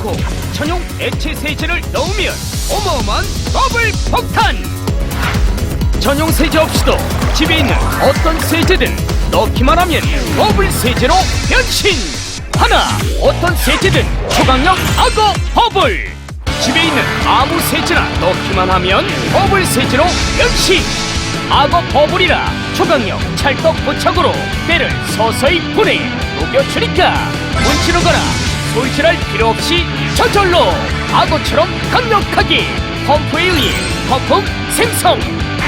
물넣고 전용 액체 세제를 넣으면 어마어마한 더블 폭탄! 전용 세제 없이도 집에 있는 어떤 세제든 넣기만 하면 더블 세제로 변신! 하나 어떤 세제든 초강력 악어 버블! 집에 있는 아무 세제나 넣기만 하면 버블 세제로 변신! 악어 버블이라 초강력 찰떡 고착으로 때를 서서히 보내 녹여주니까! 문치르거나 손질할 필요 없이 저절로 악어처럼 강력하게 펌프에 의해 거품 생성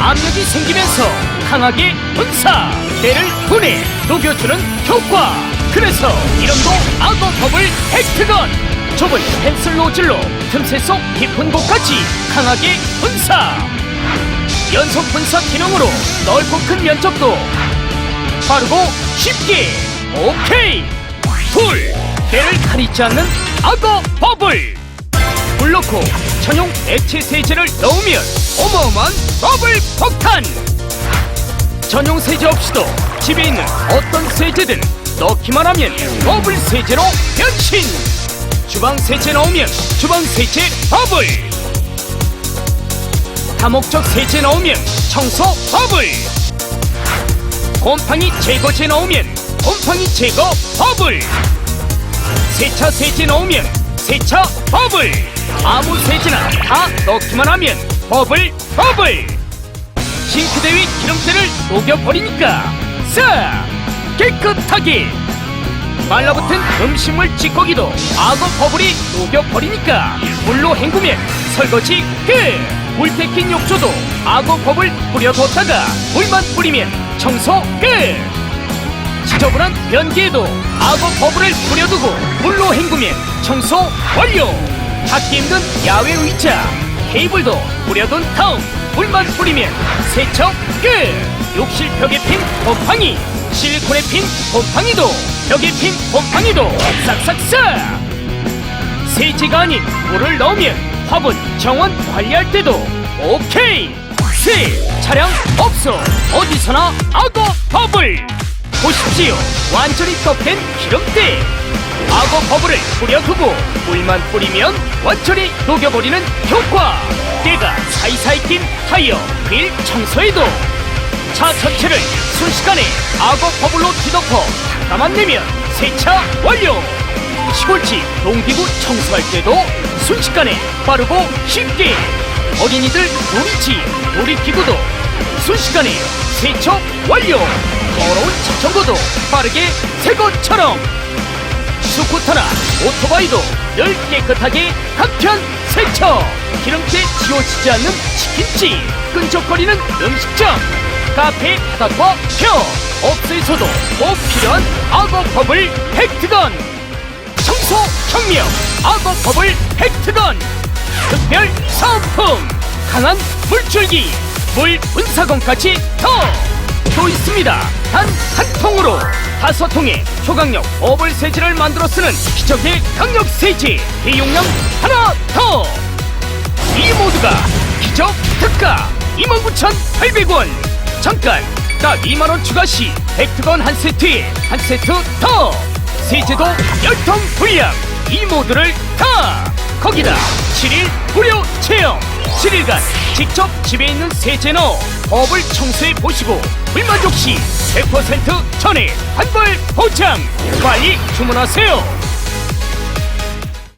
압력이 생기면서 강하게 분사 때를 보내 녹여주는 효과. 그래서 이름도 악어 버블 획트건 좁은 펜슬 노즐로 틈새 속 깊은 곳까지 강하게 분사. 연속 분사 기능으로 넓고 큰 면적도 빠르고 쉽게. 오케이. 둘 때를 가리지 않는 악어 버블. 물 넣고 전용 액체 세제를 넣으면 어마어마한 버블 폭탄. 전용 세제 없이도 집에 있는 어떤 세제든 넣기만 하면 버블 세제로 변신. 주방 세제 넣으면 주방 세제 버블. 다목적 세제 넣으면 청소 버블. 곰팡이 제거제 넣으면 곰팡이 제거 버블 세차 세제 넣으면 세차 버블 아무 세제나 다 넣기만 하면 버블 버블 싱크대 위 기름때를 녹여버리니까 싹 깨끗하게 말라붙은 음식물 찌꺼기도 악어 버블이 녹여버리니까 물로 헹구면 설거지 끝! 물때 낀 욕조도 악어 버블 뿌려 뒀다가 물만 뿌리면 청소 끝! 지저분한 변기에도 악어 버블을 뿌려두고 물로 헹구면 청소 완료! 찾기 힘든 야외 의자, 케이블도 뿌려둔 다음 물만 뿌리면 세척 끝! 욕실 벽에 핀 곰팡이, 실리콘에 핀 곰팡이도 벽에 핀 곰팡이도 싹싹싹! 세제가 아닌 물을 넣으면 화분 정원 관리할 때도 오케이! 세 차량 없어 어디서나 악어 버블 보십시오. 완전히 떡된 기름때. 악어 버블을 뿌려두고 물만 뿌리면 완전히 녹여버리는 효과. 때가 사이사이 낀 타이어 휠 청소에도. 차 전체를 순식간에 악어 버블로 뒤덮어 닦아만 내면 세차 완료. 시골집 농기구 청소할 때도 순식간에 빠르고 쉽게. 어린이들 놀이지 놀이기구도 순식간에 세척 완료 더러운 자전거도 빠르게 새 것처럼. 스쿠터나 오토바이도 늘 깨끗하게 각편 세척 기름때 지워지지 않는 치킨집 끈적거리는 음식점 카페 바닥과 펴 업소에서도 꼭 필요한 악어 버블 팩트건 청소 혁명 악어 버블 팩트건 특별 사은품 강한 물줄기 물 분사건까지 더. 또 있습니다. 단 한 통으로 다섯 통의 초강력 버블 세제를 만들어 쓰는 기적의 강력 세제 대용량 하나 더! 이 모두가 기적 특가 29,800원! 잠깐 딱 2만 원 추가 시 팩트건 한 세트에 한 세트 더! 세제도 10통 분량! 이 모두를 다! 거기다 7일 무료 체험 7일간 직접 집에 있는 세제 넣어 버블 청소해 보시고 불만족 시 100% 전액 환불 보장. 빨리 주문하세요